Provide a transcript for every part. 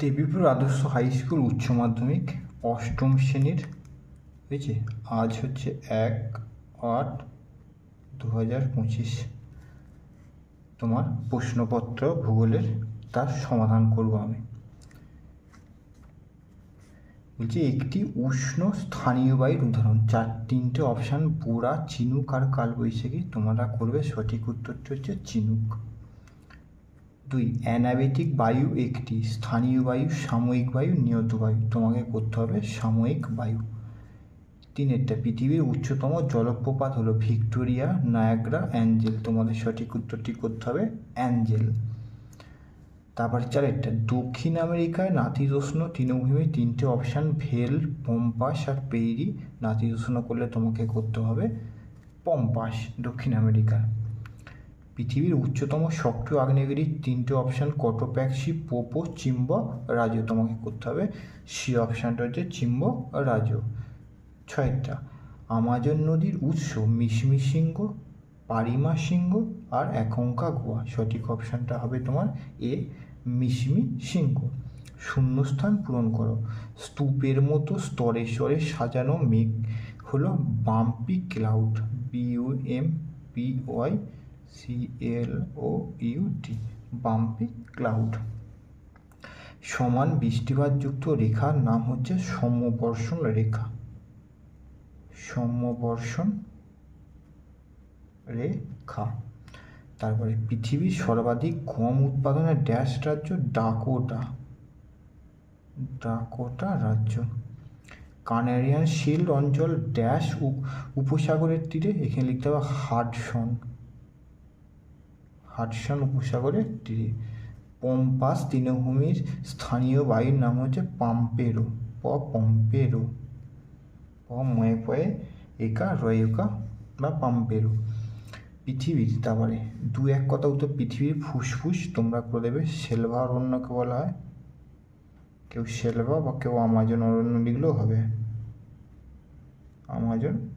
দেবীপুর আদর্শ high school উচ্চ মাধ্যমিক, অষ্টম শ্রেণির হয়েছে আজ হচ্ছে এক আট দু হাজার পঁচিশ। তোমার প্রশ্নপত্র ভূগোলের, তার সমাধান করব আমি। বলছি, একটি উষ্ণ স্থানীয় বায়ুর উদাহরণ। চার, তিনটে অপশান বোরা চিনুক আর কালবৈশাখী। তোমরা করবে সঠিক উত্তরটি হচ্ছে চিনুক। দুই, অ্যানাবেটিক বায়ু একটি, স্থানীয় বায়ু, সাময়িক বায়ু, নিয়ত বায়ু। তোমাকে করতে হবে সাময়িক বায়ু। তিনেরটা পৃথিবীর উচ্চতম জলপ্রপাত হলো ভিক্টোরিয়া, নায়াগ্রা, অ্যাঞ্জেল। তোমাদের সঠিক উত্তরটি করতে হবে অ্যাঞ্জেল। তারপর চারেরটা দক্ষিণ আমেরিকায় নাতিশীতোষ্ণ তৃণভূমি তিনটে অপশান, ভেল, পম্পাস আর পেইরি। নাতিশীতোষ্ণ করলে তোমাকে করতে হবে পম্পাস, দক্ষিণ আমেরিকা। পৃথিবীর উচ্চতম সক্রিয় আগ্নেয়গিরির তিনটে অপশান কটোপ্যাক্সি পোপো, চিম্ব রাজ তোমাকে করতে হবে সি অপশানটা হচ্ছে চিম্ব রাজ ছয়টা, আমাজন নদীর উৎস মিশমি সিংহ পারিমা সিংহ আর একঙ্কা গোয়া। সঠিক অপশানটা হবে তোমার এ, মিশমি সিংহ শূন্যস্থান পূরণ করো। স্তূপের মতো স্তরে স্তরে সাজানো মেঘ হলো bumpy cloud B U M P Y C L O U T bumpy cloud. সমান বৃষ্টিপাতযুক্ত রেখার নাম হচ্ছে সমবর্ষণ রেখা। সমবর্ষণ রেখা। তারপরে পৃথিবীর সর্বাধিক গম উৎপাদনের ড্যাশ রাজ্য ডাকোটা। ডাকোটা রাজ্য। কানারিয়ান শিল্ড অঞ্চল ড্যাশ উপসাগরের তীরে, এখানে লিখতে হবে হাডসন। হাডসন উপসাগরের তীরে পম্পাস তৃণভূমির স্থানীয় বায়ুর নাম হচ্ছে পাম্পেরো, প পম্পেরো, প ময়ে পয়ে একা রয়েকা বা পাম্পেরো। পৃথিবীর তারপরে দু এক কথা উত্তর, পৃথিবীর ফুসফুস তোমরা করে দেবে, সেলভা অরণ্যকে বলা হয়। কেউ সেলভা বা কেউ আমাজন অরণ্য লিখলেও হবে। আমাজন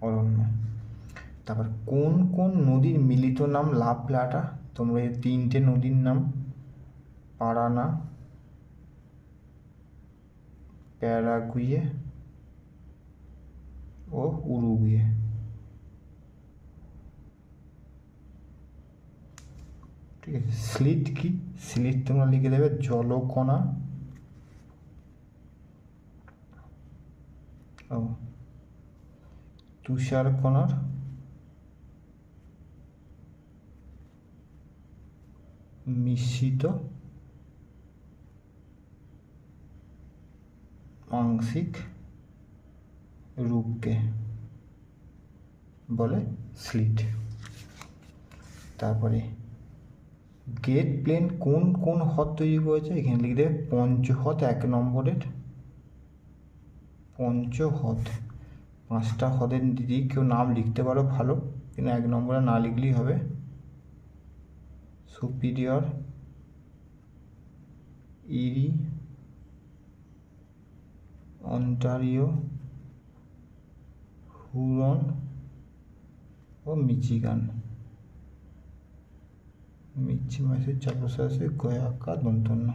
অরণ্য। তারপর কোন কোন নদীর মিলিত নাম লাভলাটা তোমরা এই তিনটে নদীর নাম পারানা প্যারাগুয়ে ও উরুগুয়ে। ঠিক আছে, স্লিট কি? স্লিট তোমরা লিখে দেবে জলকণা। ও, তুষারকণার মিশ্রিত আংশিক রূপকে বলে স্লিট। তারপরে গেট প্লেন কোন কোন হ্রদ তৈরি করেছে? এখানে লিখে দেবে পঞ্চহ্রদ এক নম্বরের পঞ্চহ্রদ। পাঁচটা হ্রদের দিদি কেউ নাম লিখতে পারো ভালো, কিন্তু এক নম্বরে না লিখলেই হবে। সুপিরিয়র, ইরি, অন্টারিও, হুরন ও মিচিগান। মিচি মাসের চারপাশে আছে গয়াকা দন্তন্য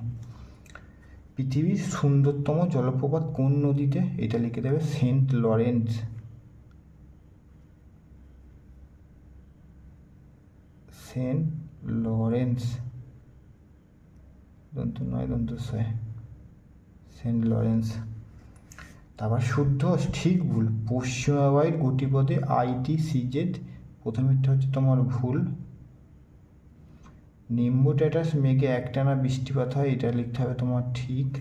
পৃথিবীর সুন্দরতম জলপ্রপাত কোন নদীতে? এটা লিখে দেবে সেন্ট লরেন্স। সেন্ট লরেন্স দন্ত নয়, দন্ত ছয়। Saint Lawrence. তারপর শুদ্ধ, ঠিক ভুল। পশ্চিমা বায়ুর গতিপথে আইটি সিজেড প্রথমেরটা হচ্ছে তোমার ভুল। নিম্ব ট্যাটাস মেঘে একটানা বৃষ্টিপাত হয়, এটা লিখতে হবে তোমার ঠিক।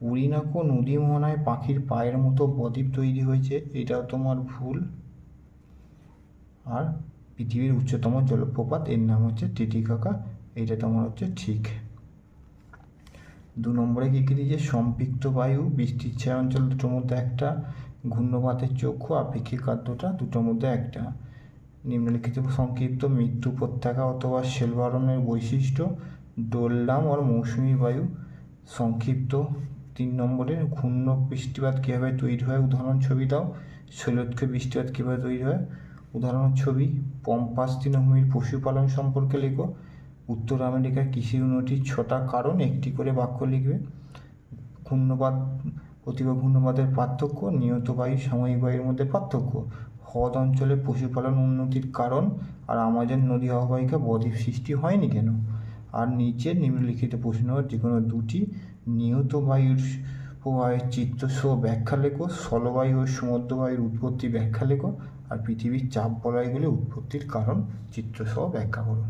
উড়িনাকো নদী মোহনায় পাখির পায়ের মতো বদ্বীপ তৈরি হয়েছে, এটাও তোমার ভুল। আর পৃথিবীর উচ্চতম জলপ্রপাত, এর নাম হচ্ছে টিটিকাকা এটা তোমার হচ্ছে ঠিক। দু নম্বরে কী কী দিয়েছে? সম্পৃক্ত বায়ু, বৃষ্টির ছায়া অঞ্চল দুটোর মধ্যে একটা, ঘূর্ণপাতের চক্ষু, আপেক্ষিক আর্দ্রতা দুটোর মধ্যে একটা। নিম্নলিখিত সংক্ষিপ্ত মৃত্যু উপত্যকা অথবা শেলবারণের বৈশিষ্ট্য, ডোলডাম আর মৌসুমি বায়ু। সংক্ষিপ্ত তিন নম্বরে ঘূর্ণ বৃষ্টিপাত কীভাবে তৈরি হয়? উদাহরণ ছবি দাও। শৈলক্ষে বৃষ্টিপাত কীভাবে তৈরি হয়? উদাহরণ ছবি, পম্পাস তৃণভূমির পশুপালন সম্পর্কে লেখো। উত্তর আমেরিকার কৃষি উন্নতির ছটা কারণ, একটি করে বাক্য লিখবে। ঘূর্ণবাদ প্রতিভা ঘূর্ণবাদের পার্থক্য, নিয়ত বায়ু, সাময়িক বায়ুর মধ্যে পার্থক্য। হ্রদ অঞ্চলে পশুপালন উন্নতির কারণ, আর আমাজন নদী অববাহিকা বদ্বীপ সৃষ্টি হয়নি কেন? আর নিচে নিম্নলিখিত প্রশ্ন যে কোনো দুটি নিয়ত বায়ুর প্রবাহের চিত্র সহ ব্যাখ্যা লেখো। স্থলবায়ু ও সমুদ্রবায়ুর উৎপত্তি ব্যাখ্যা লেখো। আর পৃথিবীর চাপ বলয়গুলির উৎপত্তির কারণ চিত্রসহ ব্যাখ্যা করো